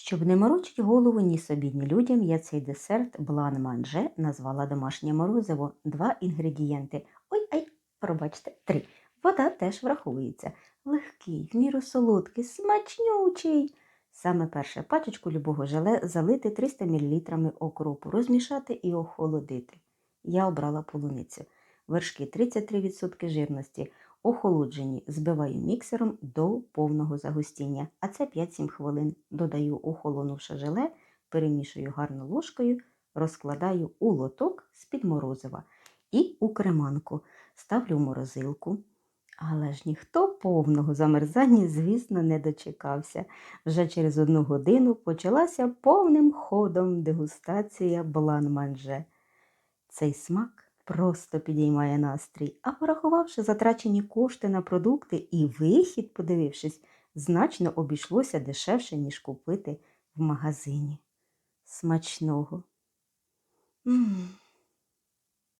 Щоб не морочить голову ні собі, ні людям, я цей десерт блан манже назвала домашнє морозиво. Два інгредієнти. Ой, ай, пробачте, три. Вода теж враховується. Легкий, в міру солодкий, смачнючий. Саме перше пачечку любого желе залити 300 мл окропу, розмішати і охолодити. Я обрала полуницю. Вершки 33% жирності. Охолоджені збиваю міксером до повного загустіння, а це 5-7 хвилин. Додаю охолонувше желе, перемішую гарно ложкою, розкладаю у лоток з-під морозива і у креманку. Ставлю в морозилку. Але ж ніхто повного замерзання, звісно, не дочекався. Вже через одну годину почалася повним ходом дегустація блан-манже. Цей смак просто підіймає настрій, а порахувавши затрачені кошти на продукти і вихід, подивившись, значно обійшлося дешевше, ніж купити в магазині. Смачного. М.